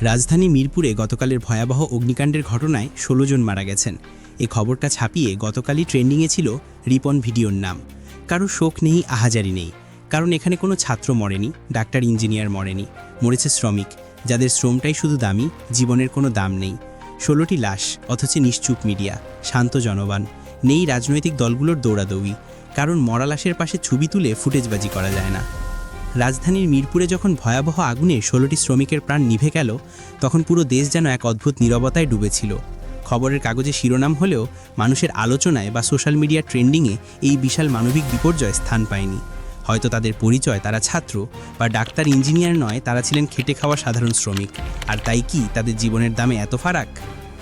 রাজধানী মিরপুরে গতকালের ভয়াবহ অগ্নিকাণ্ডের ঘটনায় ষোলো জন মারা গেছেন। এ খবরটা ছাপিয়ে গতকালই ট্রেন্ডিংয়ে ছিল রিপন ভিডিওর নাম। কারও শোক নেই, আহাজারি নেই। কারণ এখানে কোনো ছাত্র মরেনি, ডাক্তার, ইঞ্জিনিয়ার মরেনি। মরেছে শ্রমিক, যাদের শ্রমটাই শুধু দামি, জীবনের কোনো দাম নেই। ষোলোটি লাশ, অথচ নিশ্চুপ মিডিয়া, শান্ত জনবান নেই রাজনৈতিক দলগুলোর দৌড়াদৌড়ি। কারণ মরা লাশের পাশে ছবি তুলে ফুটেজবাজি করা যায় না। রাজধানীর মিরপুরে যখন ভয়াবহ আগুনে ষোলোটি শ্রমিকের প্রাণ নিভে গেল, তখন পুরো দেশ যেন এক অদ্ভুত নীরবতায় ডুবেছিল। খবরের কাগজে শিরোনাম হলেও মানুষের আলোচনায় বা সোশ্যাল মিডিয়া ট্রেন্ডিংয়ে এই বিশাল মানবিক বিপর্যয় স্থান পায়নি। হয়তো তাদের পরিচয় তারা ছাত্র বা ডাক্তার ইঞ্জিনিয়ার নয়, তারা ছিলেন খেটে খাওয়া সাধারণ শ্রমিক। আর তাই কি তাদের জীবনের দামে এত ফারাক?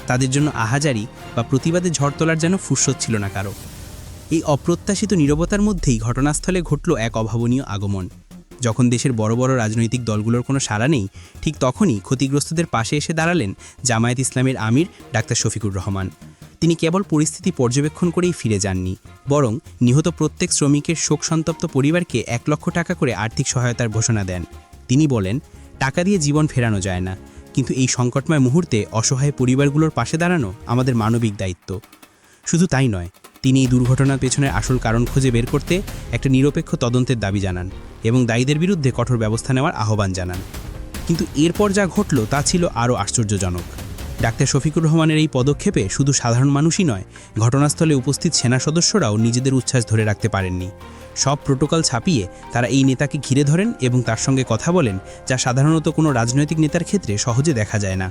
তাদের জন্য আহাজারি বা প্রতিবাদে ঝড় তোলার যেন ফুরসত ছিল না কারও। এই অপ্রত্যাশিত নীরবতার মধ্যেই ঘটনাস্থলে ঘটল এক অভাবনীয় আগমন। যখন দেশের বড় বড় রাজনৈতিক দলগুলোর কোনো সাড়া নেই, ঠিক তখনই ক্ষতিগ্রস্তদের পাশে এসে দাঁড়ালেন জামায়াত ইসলামের আমির ডাক্তার শফিকুর রহমান। তিনি কেবল পরিস্থিতি পর্যবেক্ষণ করেই ফিরে যাননি, বরং নিহত প্রত্যেক শ্রমিকের শোক সন্তপ্ত পরিবারকে এক লক্ষ টাকা করে আর্থিক সহায়তার ঘোষণা দেন। তিনি বলেন, টাকা দিয়ে জীবন ফেরানো যায় না, কিন্তু এই সংকটময় মুহূর্তে অসহায় পরিবারগুলোর পাশে দাঁড়ানো আমাদের মানবিক দায়িত্ব। শুধু তাই নয় তিনি এই দুর্ঘটনার পেছনের আসল কারণ খুঁজে বের করতে একটা নিরপেক্ষ তদন্তের দাবি জানান এবং দায়ীদের বিরুদ্ধে কঠোর ব্যবস্থা নেওয়ার আহ্বান জানান। কিন্তু এরপর যা ঘটল তা ছিল আরও আশ্চর্যজনক। ডাক্তার শফিকুর রহমানের এই পদক্ষেপে শুধু সাধারণ মানুষই নয়, ঘটনাস্থলে উপস্থিত সেনা সদস্যরাও নিজেদের উচ্ছ্বাস ধরে রাখতে পারেননি। সব প্রোটোকল ছাপিয়ে তারা এই নেতাকে ঘিরে ধরেন এবং তার সঙ্গে কথা বলেন, যা সাধারণত কোনো রাজনৈতিক নেতার ক্ষেত্রে সহজে দেখা যায় না।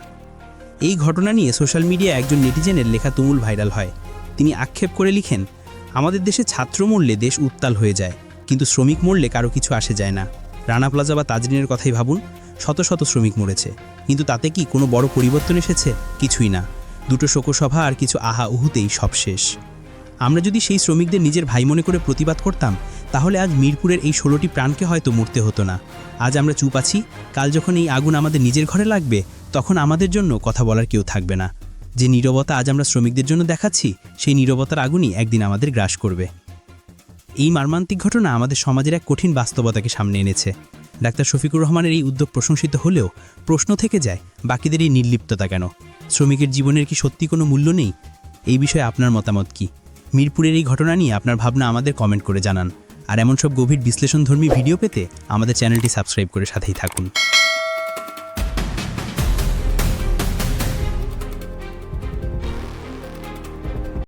এই ঘটনা নিয়ে সোশ্যাল মিডিয়ায় একজন নেটিজেনের লেখা তুমুল ভাইরাল হয়। তিনি আক্ষেপ করে লিখেন, আমাদের দেশে ছাত্র মরলে দেশ উত্তাল হয়ে যায়, কিন্তু শ্রমিক মরলে কারও কিছু আসে যায় না। রানা প্লাজা বা তাজরিনের কথাই ভাবুন, শত শত শ্রমিক মরেছে। কিন্তু তাতে কি কোনো বড় পরিবর্তন এসেছে? কিছুই না। দুটো শোকসভা আর কিছু আহা উহুতেই সব শেষ। আমরা যদি সেই শ্রমিকদের নিজের ভাই মনে করে প্রতিবাদ করতাম, তাহলে আজ মিরপুরের এই ষোলোটি প্রাণকে হয়তো মরতে হতো না। আজ আমরা চুপ আছি, কাল যখন এই আগুন আমাদের নিজের ঘরে লাগবে, তখন আমাদের জন্য কথা বলার কেউ থাকবে না। যে নীরবতা আজ আমরা শ্রমিকদের জন্য দেখাচ্ছি, সেই নীরবতার আগুনই একদিন আমাদের গ্রাস করবে। এই মর্মান্তিক ঘটনা আমাদের সমাজের এক কঠিন বাস্তবতাকে সামনে এনেছে। ডাক্তার শফিকুর রহমানের এই উদ্যোগ প্রশংসিত হলেও প্রশ্ন থেকে যায়, বাকিদের এই নির্লিপ্ততা কেন? শ্রমিকের জীবনের কি সত্যি কোনো মূল্য নেই? এই বিষয়ে আপনার মতামত কি? মিরপুরের এই ঘটনা নিয়ে আপনার ভাবনা আমাদের কমেন্ট করে জানান। আর এমন সব গভীর বিশ্লেষণধর্মী ভিডিও পেতে আমাদের চ্যানেলটি সাবস্ক্রাইব করে সাথেই থাকুন।